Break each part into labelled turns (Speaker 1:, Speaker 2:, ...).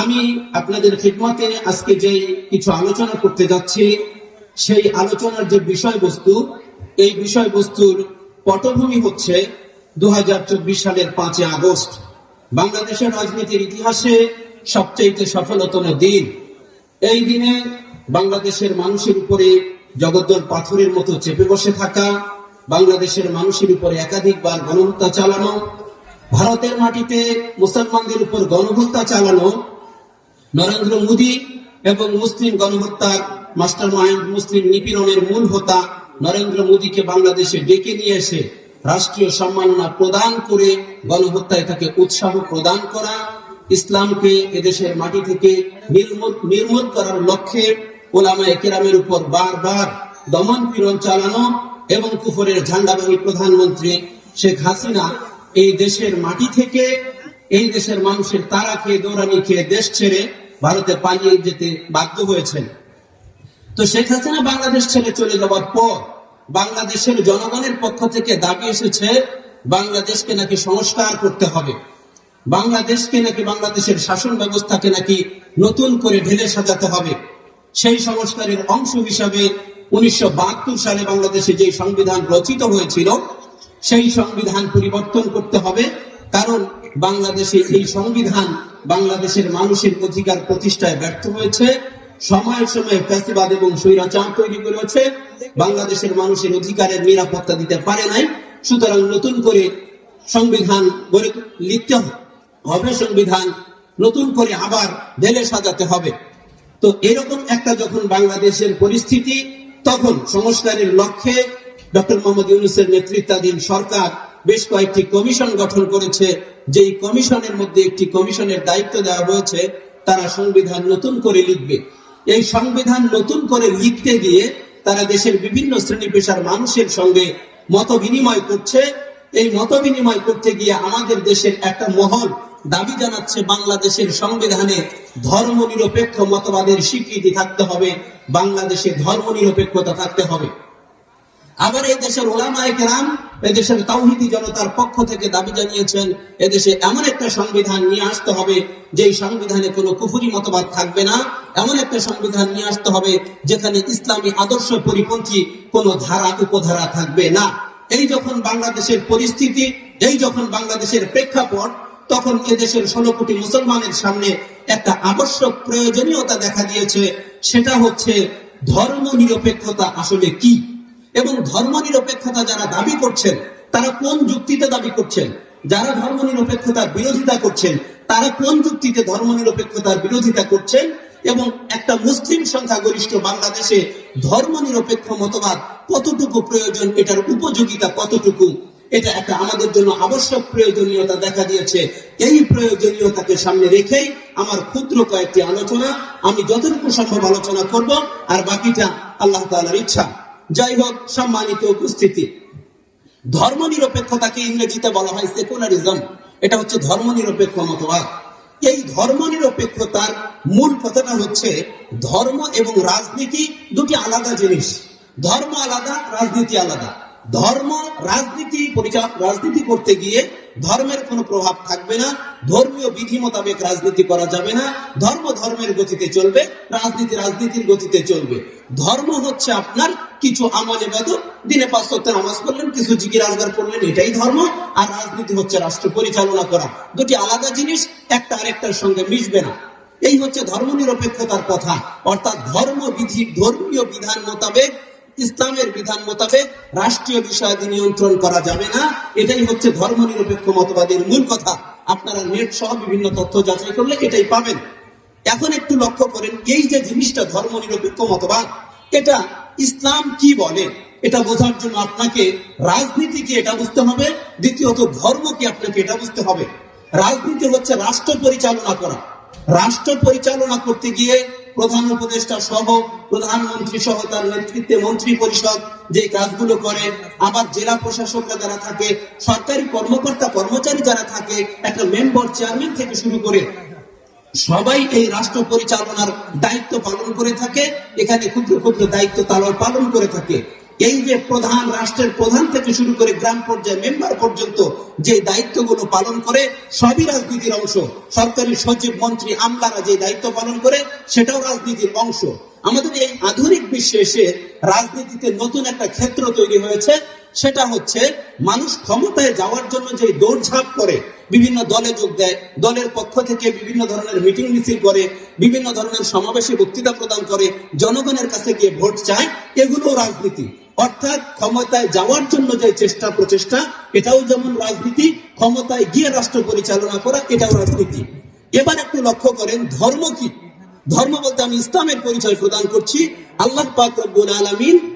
Speaker 1: আমি আপনাদের খিদমতে আজকে যে কিছু আলোচনা করতে যাচ্ছি, সেই আলোচনার যে বিষয়বস্তু, এই বিষয়বস্তুর পটভূমি হচ্ছে দু হাজার চব্বিশ সালের পাঁচই আগস্ট, বাংলাদেশের রাজনীতির ইতিহাসে সবচেয়ে সফলতম দিন। এই দিনে বাংলাদেশের মানুষের উপরে জগদ্দল পাথরের মতো চেপে বসে থাকা, বাংলাদেশের মানুষের উপরে একাধিকবার গণহত্যা চালানো, ভারতের মাটিতে মুসলমানদের উপর গণহত্যা চালানো নরেন্দ্র মোদী এবং মুসলিম গণহত্যার মাস্টার মাইন্ড মুসলিম নিপীড়নের মূল হোতা নরেন্দ্র মোদীকে বাংলাদেশে ডেকে নিয়ে এসে রাষ্ট্রীয় সম্মাননা প্রদান করে গণহত্যায় তাকে উৎসাহ প্রদান করা, ইসলামকে এদেশের মাটি থেকে নির্মূল করার লক্ষ্যে ওলামা কেরামের উপর বারবার দমন পীড়ন চালানো এবং কুফরের ঝান্ডাবাহী প্রধানমন্ত্রী শেখ হাসিনা এই দেশের মাটি থেকে, এই দেশের মানুষের তারা খেয়ে, দৌড়ানি খেয়ে দেশ ছেড়ে ভারতে পালিয়ে যেতে বাধ্য হয়েছেন। তো শেখ হাসিনা বাংলাদেশ ছেড়ে চলে যাওয়ার পর বাংলাদেশের জনগণের পক্ষ থেকে দাবি এসেছে, বাংলাদেশকে নাকি সংস্কার করতে হবে। বাংলাদেশকে নাকি বাংলাদেশের শাসন ব্যবস্থাকে নাকি নতুন করে ঢেলে সাজাতে হবে। সেই সংস্কারের অংশ হিসাবে উনিশশো বাহাত্তর সালে বাংলাদেশে যে সংবিধান রচিত হয়েছিল, সেই সংবিধান পরিবর্তন করতে হবে। কারণ বাংলাদেশে এই সংবিধান বাংলাদেশের মানুষের অধিকার প্রতিষ্ঠায় ব্যর্থ হয়েছে। সময়ে সময়ে ফ্যাসিবাদ এবং স্বৈরাচার তৈরি করেছে। বাংলাদেশের মানুষের অধিকারের নিরাপত্তা দিতে পারে নাই। সুতরাং নতুন করে সংবিধান গড়ে লিখতে হবে। সংবিধান, নতুন করে আবার ঢেলে সাজাতে হবে। তো এরকম একটা যখন বাংলাদেশের পরিস্থিতি, তখন সংস্কারের লক্ষ্যে ডক্টর মোহাম্মদ ইউনুসের নেতৃত্বাধীন সরকার বেশ কয়েকটি কমিশন গঠন করেছে। যেই কমিশনের মধ্যে একটি কমিশনের দায়িত্ব দেওয়া হয়েছে, তারা সংবিধান নতুন করে লিখবে। এই সংবিধান নতুন করে লিখতে গিয়ে তারা দেশের বিভিন্ন শ্রেণি পেশার মানুষের সঙ্গে মত বিনিময় করছে। এই মত বিনিময় করতে গিয়ে আমাদের দেশের একটা মহল দাবি জানাচ্ছে, বাংলাদেশের সংবিধানে ধর্ম নিরপেক্ষ মতবাদের স্বীকৃতি থাকতে হবে, বাংলাদেশে ধর্ম নিরপেক্ষতা থাকতে হবে। আবার এই দেশের ওলামায় কেরাম এদেশের তাওহিদি জনতার পক্ষ থেকে দাবি জানিয়েছেন, এদেশে এমন একটা সংবিধান নিয়ে আসতে হবে, যেই সংবিধানে কোনো কুফুরি মতবাদ থাকবে না। এমন একটা সংবিধান নিয়ে আসতে হবে, যেখানে ইসলামী আদর্শ পরিপন্থী কোনো ধারা, উপধারা থাকবে না। এই যখন বাংলাদেশের পরিস্থিতি, এই যখন বাংলাদেশের প্রেক্ষাপট, তখন এদেশের ষোলো কোটি মুসলমানের সামনে একটা আবশ্যক প্রয়োজনীয়তা দেখা দিয়েছে, সেটা হচ্ছে ধর্ম নিরপেক্ষতা আসলে কি? এবং ধর্ম নিরপেক্ষতা যারা দাবি করছেন, তারা কোন যুক্তিতে দাবি করছেন? যারা ধর্ম নিরপেক্ষতার বিরোধিতা করছেন, তারা কোন যুক্তিতে ধর্ম নিরপেক্ষতার বিরোধিতা করছেন? এবং একটা মুসলিম সংখ্যাগরিষ্ঠ বাংলাদেশে ধর্ম নিরপেক্ষ মতবাদ কতটুকু প্রয়োজন, এটার উপযোগিতা কতটুকু? এটা একটা আমাদের জন্য আবশ্যক প্রয়োজনীয়তা দেখা দিয়েছে। এই প্রয়োজনীয়তাকে সামনে রেখেই আমার ক্ষুদ্র কয়েকটি আলোচনা। আমি যতটুকু সম্ভব আলোচনা করব, আর বাকিটা আল্লাহ তাআলার ইচ্ছা। যাই হোক সম্মানিত উপস্থিতি। ধর্ম নিরপেক্ষতাকে ইংরেজিতে বলা হয় সেকুলারিজম। এটা হচ্ছে ধর্ম নিরপেক্ষ মতবাদ। এই ধর্ম নিরপেক্ষতার মূল কথাটা হচ্ছে ধর্ম এবং রাজনীতি দুটি আলাদা জিনিস। ধর্ম আলাদা, রাজনীতি আলাদা। ধর্ম, রাজনীতি পরিচাল রাজনীতি করতে গিয়ে ধর্মের কোনো প্রভাব থাকবে না, ধর্মীয় বিধি মোতাবেক রাজনীতি করা যাবে না, ধর্ম ধর্মের গতিতে চলবে, রাজনীতি রাজনীতির গতিতে চলবে। ধর্ম হচ্ছে আপনার কিছু আমলে বাদক দিনে পাঁচ সপ্তাহ নামাজ পড়লেন, কিছু জিকির রাজগার করলেন, এটাই ধর্ম, আর রাজনীতি হচ্ছে রাষ্ট্র পরিচালনা করা। দুটি আলাদা জিনিস, একটা আরেকটার সঙ্গে মিশবে না। এই হচ্ছে ধর্ম নিরপেক্ষতার কথা। অর্থাৎ ধর্ম বিধি ধর্মীয় বিধান মোতাবেক ইসলামের বিধান মোতাবেক রাষ্ট্রীয় বিষয়াদি নিয়ন্ত্রণ করা যাবে না। এটাই হচ্ছে ধর্ম নিরপেক্ষ মতবাদের মূল কথা। আপনারা নেট সহ বিভিন্ন তথ্য যাচাই করলে এটাই পাবেন। এখন একটু লক্ষ্য করেন, এই যে জিনিসটা ধর্ম নিরপেক্ষ মতবাদ, এটা ইসলাম কি বলে? এটা বোঝার জন্য আপনাকে রাজনীতি কি এটা বুঝতে হবে? দ্বিতীয়ত, ধর্ম কি আপনাকে এটা বুঝতে হবে? রাজনীতি হচ্ছে রাষ্ট্র পরিচালনা করা। রাষ্ট্র পরিচালনা করতে গিয়ে প্রধান উপদেষ্টা সহ প্রধানমন্ত্রী সহ তার নেতৃত্বে মন্ত্রী পরিষদ যে কাজগুলো করে, আবার জেলা প্রশাসকরা যারা থাকে, সরকারি কর্মকর্তা, কর্মচারী যারা থাকে, একটা মেম্বার চেয়ারম্যান থেকে শুরু করে সবাই এই রাষ্ট্র পরিচালনার দায়িত্ব পালন করে থাকে। এখানে ক্ষুদ্র ক্ষুদ্র দায়িত্ব তারা পালন করে থাকে। এই যে প্রধান রাষ্ট্রের প্রধান থেকে শুরু করে গ্রাম পর্যায়ে মেম্বার পর্যন্ত যে দায়িত্বগুলো পালন করে, সবই রাজনীতির অংশ। সরকারি সচিব, মন্ত্রী, আমলারা যে দায়িত্ব পালন করে, সেটাও রাজনীতির অংশ। আমাদের এই আধুনিক বিশ্বে এসে রাজনীতিতে নতুন একটা ক্ষেত্র তৈরি হয়েছে। সেটা হচ্ছে মানুষ ক্ষমতায় যাওয়ার জন্য যে দৌড়ঝাঁপ করে, বিভিন্ন দলে যোগ দেয়, দলের পক্ষ থেকে বিভিন্ন ধরনের মিটিং মিছিল করে, বিভিন্ন ধরনের সমাবেশে বক্তৃতা প্রদান করে, জনগণের কাছে গিয়ে ভোট চায়, এগুলো রাজনীতি। অর্থাৎ ক্ষমতায় যাওয়ার জন্য যে চেষ্টা প্রচেষ্টা, এটাও যেমন রাজনীতি, ক্ষমতায় গিয়ে রাষ্ট্র পরিচালনা করা, এটাও রাজনীতি। এবার একটু লক্ষ্য করেন, ধর্ম কি? ধর্ম বলতে আমি ইসলামের পরিচয় প্রদান করছি। আল্লাহ পাক রব্বুল আলামিন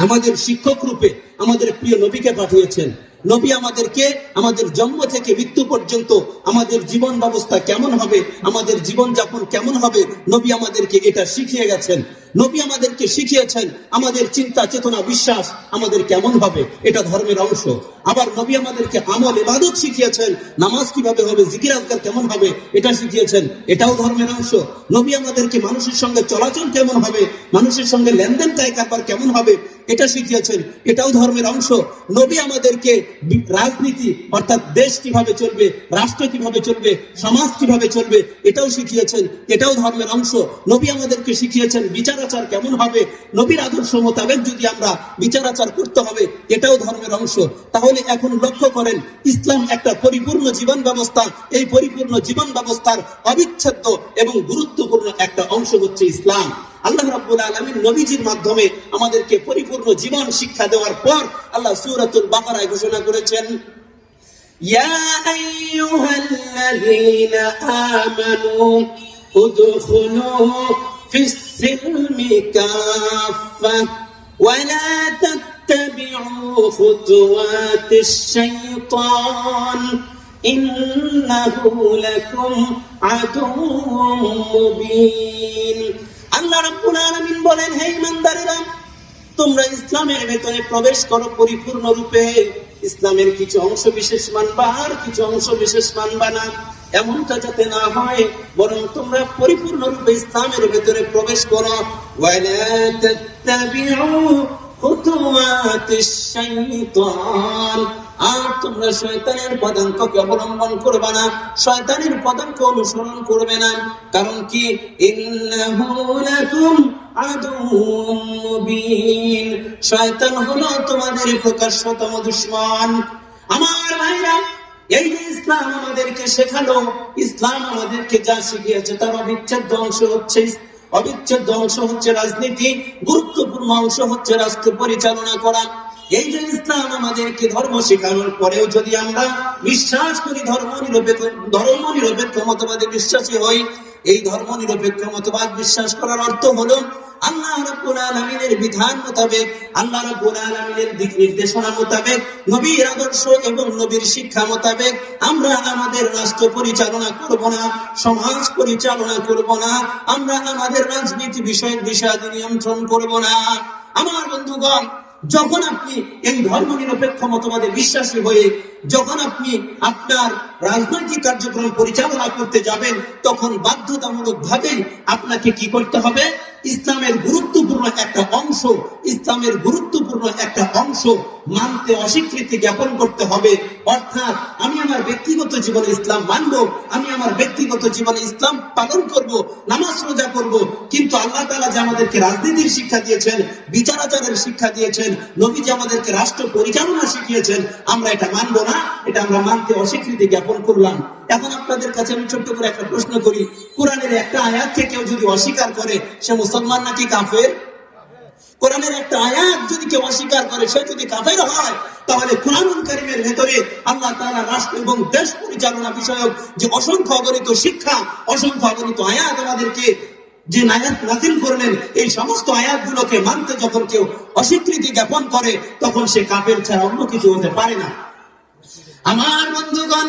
Speaker 1: আমাদের শিক্ষক রূপে আমাদের প্রিয় নবীকে পাঠিয়েছেন। নবী আমাদেরকে, আমাদের জন্ম থেকে মৃত্যু পর্যন্ত আমাদের জীবন ব্যবস্থা কেমন হবে, আমাদের জীবন যাপন কেমন হবে, নবী আমাদেরকে এটা শিখিয়ে গেছেন। নবী আমাদেরকে শিখিয়েছেন, আমাদের চিন্তা, চেতনা, বিশ্বাস আমাদের কেমন হবে, এটা ধর্মের অংশ। আবার নবী আমাদেরকে আমল, ইবাদত শিখিয়েছেন, নামাজ কীভাবে হবে, জিকির আজকাল কেমন হবে, এটা শিখিয়েছেন, এটাও ধর্মের অংশ। নবী আমাদেরকে মানুষের সঙ্গে চলাচল কেমন হবে, মানুষের সঙ্গে লেনদেন কায় কারবার কেমন হবে এটা শিখিয়েছেন, এটাও ধর্মের অংশ। নবী আমাদেরকে রাজনীতি, অর্থাৎ দেশ কীভাবে চলবে, রাষ্ট্র কীভাবে চলবে, সমাজ কীভাবে চলবে, এটাও শিখিয়েছেন, এটাও ধর্মের অংশ। নবী আমাদেরকে শিখিয়েছেন, বিচার আচার কেমন হবে, নবীর আদর্শ মোতাবেক যদি আমরা বিচার আচার করতে হবে, এটাও ধর্মের অংশ। তাহলে এখন লক্ষ্য করেন, ইসলাম একটা পরিপূর্ণ জীবন ব্যবস্থা। এই পরিপূর্ণ জীবন ব্যবস্থার অবিচ্ছেদ্য এবং গুরুত্বপূর্ণ একটা অংশ হচ্ছে ইসলাম। আল্লাহ রাব্বুল আলামিন নবীজির মাধ্যমে আমাদেরকে পরিপূর্ণ জীবন শিক্ষা দেওয়ার পর আল্লাহ সূরাতুল বাকারায় ঘোষণা করেছেন
Speaker 2: يا أيها الذين آمنوا ادخلوا في السلم كافة ولا تتبعوا خطوات الشيطان إنه لكم عدو مبين الله رب العالمين বলেন হে ইমানদারেরা তোমরা ইসলামের ভেতরে প্রবেশ করো পরিপূর্ণ রূপে ইসলামের কিছু অংশ বিশেষ মানবা আর কিছু অংশ বিশেষ মানবা না এমনটা যাতে না হয় বরং তোমরা পরিপূর্ণ রূপে ইসলামের ভেতরে প্রবেশ করো ওয়ালা তাত্তাবিউ খুতুওয়াতিশ শাইতান আর তোমরা শয়তানের পদাঙ্ককে অবলম্বন করবে না, শয়তানের পদাঙ্ক অনুসরণ করবে না। কারণ কি? শয়তান হলো তোমাদের প্রকাশ্যতম দুশমন। আমার ভাইরা, এই যে ইসলাম আমাদেরকে শেখালো, ইসলাম আমাদেরকে যা শিখিয়েছে তার অবিচ্ছেদ্য অংশ হচ্ছে অবিচ্ছেদ্য অংশ হচ্ছে রাজনীতি, গুরুত্বপূর্ণ অংশ হচ্ছে রাষ্ট্র পরিচালনা করা। এই যে ইসলাম আমাদেরকে ধর্ম শেখানোর পরেও যদি আমরা বিশ্বাস করি ধর্ম নিরপেক্ষ ধর্ম নিরপেক্ষ মতবাদে বিশ্বাসী হই, এই ধর্ম নিরপেক্ষ মতবাদ বিশ্বাস করার অর্থ হলো আল্লাহ বিধান মোতাবেক, আল্লাহ দিক নির্দেশনা মোতাবেক, নবীর আদর্শ এবং নবীর শিক্ষা মোতাবেক আমরা আমাদের রাষ্ট্র পরিচালনা করব না, সমাজ পরিচালনা করব না, আমরা আমাদের রাজনীতি বিষয়ক বিষয়াদি নিয়ন্ত্রণ করব না। আমার বন্ধুগণ যখন আপনি এই ধর্ম নিরপেক্ষ মতবাদে বিশ্বাসী হয়ে যখন আপনি আপনার রাজনৈতিক কার্যক্রম পরিচালনা করতে যাবেন, তখন বাধ্যতামূলক ভাবে আপনাকে কি করতে হবে? ইসলামের গুরুত্বপূর্ণ একটা অংশ, ইসলামের গুরুত্বপূর্ণ একটা অংশ মানতে অস্বীকৃতি জ্ঞাপন করতে হবে। অর্থাৎ আমি আমার ব্যক্তিগত জীবনে ইসলাম মানব, আমি আমার ব্যক্তিগত জীবনে ইসলাম পালন করব, নামাজ রোজা করব। কিন্তু আল্লাহ তাআলা যে আমাদেরকে রাজনীতির শিক্ষা দিয়েছেন, বিচারাচারের শিক্ষা দিয়েছেন নবী যে আমাদেরকে রাষ্ট্র পরিচালনা শিখিয়েছেন, আমরা এটা মানব না, এটা আমরা মানতে অস্বীকৃতি জ্ঞাপন করলাম। এখন আপনাদের কাছে আমি ছোট্ট করে একটা প্রশ্ন করি। কোরআনের একটা আয়াতকে কেউ যদি অস্বীকার করে, সে মুসলমান নাকি কাফের? কোরআনের একটা আয়াত যদি কেউ অস্বীকার করে, সে যদি কাফের হয়, তাহলে কোরআনুল কারিমের ভেতরে আল্লাহ তাআলা রাষ্ট্র এবং দেশ পরিচালনা বিষয়ক যে অসংখ্য অগণিত শিক্ষা, অসংখ্য অগণিত আয়াত আমাদেরকে যে নায়াত নাজিল করলেন, এই সমস্ত আয়াতগুলোকে মানতে যখন কেউ অস্বীকৃতি জ্ঞাপন করে, তখন সে কাফের ছাড়া অন্য কিছু হতে পারে না। আমার বন্ধুগণ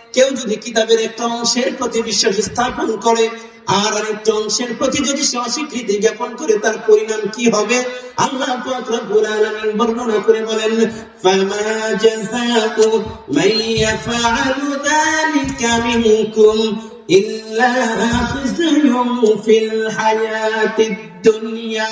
Speaker 2: কেউ যদি কিতাবের একটা অংশের প্রতি বিশ্বাস স্থাপন করে, আর আরেকটা অংশের প্রতি যদি সে অস্বীকৃতি জ্ঞাপন করে, তার পরিণাম কি হবে? আল্লাহ বর্ণনা করে বলেন ইল্লা ফিল হায়াতিদ দুনিয়া।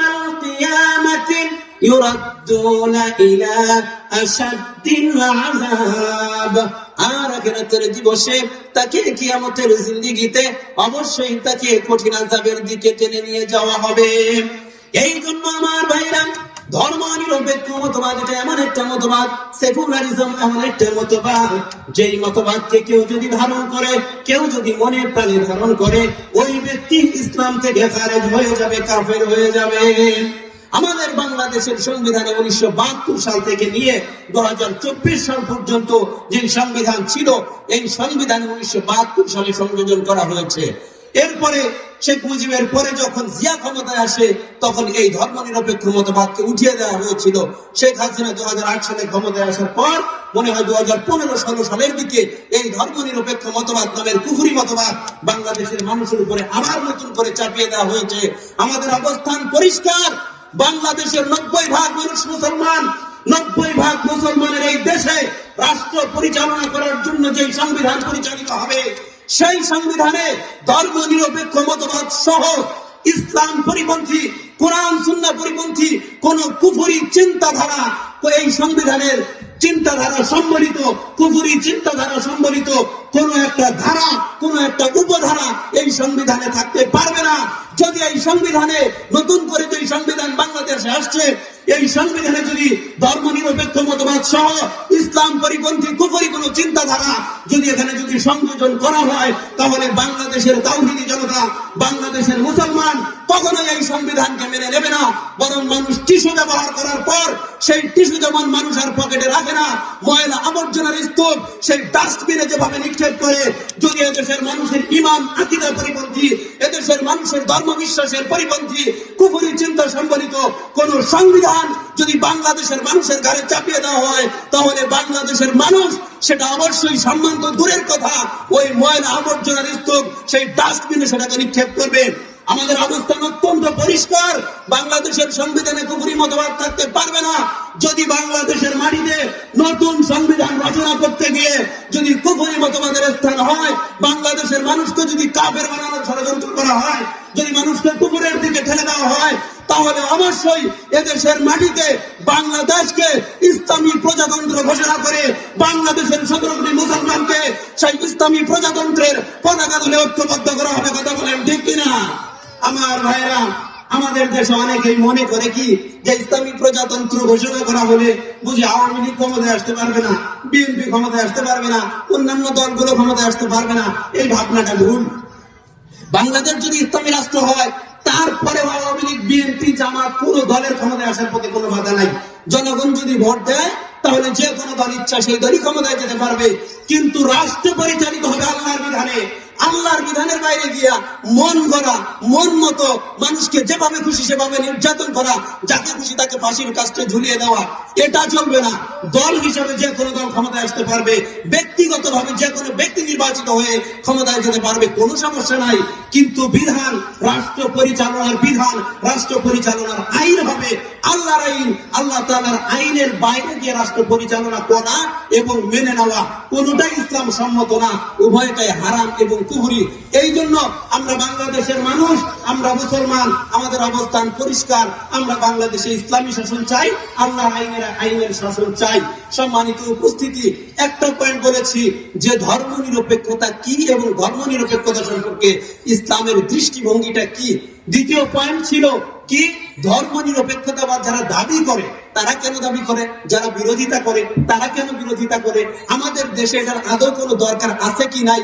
Speaker 2: يردون إلى أشد العذاب আর আখিরাতের দিবসে তাকে কিয়ামতের জিন্দিগিতে অবশ্যই তাকে কঠিন আযাবের দিকে টেনে নিয়ে যাওয়া হবে এই জন্য আমার ভাইরা ধর্ম নিরপেক্ষ মতবাদ এটা এমন একটা মতবাদ সেকুলারিজম এমন একটা মতবাদ যেই মতবাদকে কেউ যদি ধারণ করে কেউ যদি মনে প্রাণে ধারণ করে ওই ব্যক্তি ইসলাম থেকে খারেজ হয়ে যাবে কাফের হয়ে যাবে আমাদের বাংলাদেশের সংবিধানে উনিশশো সাল থেকে নিয়ে দু সাল পর্যন্ত যে সংবিধান ছিল, এই সংবিধান উনিশশো সালে সংযোজন করা হয়েছে। এরপরে শেখ মুজিবের পরে যখন জিয়া ক্ষমতায় আসে, তখন এই ধর্ম নিরপেক্ষ মতবাদকে উঠিয়ে দেওয়া হয়েছিল। শেখ হাসিনা দু হাজার আট সালে ক্ষমতায় আসার পর, মনে হয় দু হাজার পনেরো ষোলো সালের দিকে এই ধর্ম নিরপেক্ষ মতবাদ নামের কুফুরি মতবাদ বাংলাদেশের মানুষের উপরে আবার নতুন করে চাপিয়ে দেওয়া হয়েছে। আমাদের অবস্থান পরিষ্কার। বাংলাদেশের নব্বই ভাগ মানুষ মুসলমান, নব্বই ভাগ মুসলমানের এই দেশে রাষ্ট্র পরিচালনা করার জন্য যে সংবিধান পরিচালিত হবে, সেই সংবিধানে ধর্ম নিরপেক্ষ মতবাদ সহ ইসলাম পরিপন্থী, কোরআন সুন্না পরিপন্থী কোন কুফুরি চিন্তাধারা এই সংবিধানের চিন্তাধারা সম্বলিত, কুফুরি চিন্তাধারা সম্বলিত কোন একটা ধারা, কোন একটা উপধারা এই সংবিধানে থাকতে পারবে না। যদি এই সংবিধানে নতুন এখানে যদি সংযোজন করা হয়, তাহলে বাংলাদেশের তাওহিদি জনতা, বাংলাদেশের মুসলমান কখনোই এই সংবিধানকে মেনে নেবে না। বরং মানুষ টিস্যু ব্যবহার করার পর সেই টিস্যু যেমন মানুষের পকেটে রাখে না, ময়লা আবর্জনার সেই ডাস্টবিনে যেভাবে নিক্ষেপ করে, যদি এদেশের মানুষের ইমান আকিদা পরিপন্থী, এদেশের মানুষের ধর্ম বিশ্বাসের পরিপন্থী, কুফুরি চিন্তা সম্বলিত কোন সংবিধান যদি বাংলাদেশের মানুষের ঘাড়ে চাপিয়ে দেওয়া হয়, তাহলে বাংলাদেশের মানুষ সেটা অবশ্যই সম্মান তো দূরের কথা, ওই ময়লা আবর্জনার স্তূপ, সেই ডাস্টবিনে সেটাকে নিক্ষেপ করবে। আমাদের অবস্থান অত্যন্ত পরিষ্কার, বাংলাদেশের সংবিধানে কুফুরি মতবাদ থাকতে পারবে না। যদি বাংলাদেশের মাটিতে নতুন সংবিধান রচনা করতে গিয়ে যদি কুফুরি মতবাদের স্থান হয়, বাংলাদেশের মানুষকে যদি কাফের বানানোর ষড়যন্ত্র করা হয়, যদি মানুষকে কুকুরের দিকে ঠেলে দেওয়া হয়, তাহলে অবশ্যই এদেশের মাটিতে বাংলাদেশকে ইসলামী প্রজাতন্ত্র ঘোষণা করে বাংলাদেশের সতেরো মুসলমানকে সেই ইসলামী প্রজাতন্ত্রের পতাকা তুলে ঐক্যবদ্ধ করা হবে, কথা বলেন ঠিক কিনা? আমার ভাইরা আমাদের দেশে অনেকেই মনে করে কি, যে ইসলামী প্রজাতন্ত্র ঘোষণা করা হলে বুঝি আওয়ামী লীগ ক্ষমতায় আসতে পারবে না, বিএনপি ক্ষমতায় আসতে পারবে না, অন্যান্য দলগুলো ক্ষমতায় আসতে পারবে না, এই ভাবনাটা ভুল। বাংলাদেশ যদি ইসলামী রাষ্ট্র হয় তারপরে আওয়ামী লীগ, বিএনপি, জামাত পুরো দলের ক্ষমতায় আসার প্রতি কোনো বাধা নাই। জনগণ যদি ভোট দেয়, তাহলে যে কোনো দল ইচ্ছা সেই দলই ক্ষমতায় যেতে পারবে। কিন্তু রাষ্ট্র পরিচালিত হবে আল্লাহর বিধানে। আল্লাহর বিধানের বাইরে গিয়া মন গড়া মন মতো মানুষকে যেভাবে খুশি সেভাবে নির্যাতন করা, যাকে খুশি তাকে ফাঁসির কাজটা ঝুলিয়ে দেওয়া, এটা চলবে না। দল হিসাবে যে কোনো দল ক্ষমতায় আসতে পারবে ব্যক্তিগত ভাবে যে কোনো ব্যক্তি নির্বাচিত হয়ে ক্ষমতায় যেতে পারবে, কোনো সমস্যা নাই। কিন্তু বিধান, রাষ্ট্র পরিচালনার বিধান, রাষ্ট্র পরিচালনার আইন হবে। আল্লাহর আইন, আল্লাহ তাআলার আইনের বাইরে গিয়ে রাষ্ট্র পরিচালনা করা এবং মেনে নেওয়া, কোনোটাই ইসলাম সম্মত না। উভয়টাই হারাম এবং কুহুরি এই জন্য আমরা বাংলাদেশের মানুষ, আমরা মুসলমান, আমাদের অবস্থান পরিষ্কার, আমরা বাংলাদেশে ইসলামী শাসন চাই আল্লাহ আইনের আইনের শাসন চাই। সম্মানিত উপস্থিতি, একটা পয়েন্ট বলেছি যে ধর্ম নিরপেক্ষতা কি এবং ধর্ম নিরপেক্ষতা সম্পর্কে ইসলামের দৃষ্টিভঙ্গিটা কি? দ্বিতীয় পয়েন্ট ছিল কি? ধর্ম নিরপেক্ষতা বা যারা দাবি করে, তারা কেন দাবি করে? যারা বিরোধিতা করে, তারা কেন বিরোধিতা করে? আমাদের দেশে এটার আদৌ কোনো দরকার আছে কি নাই?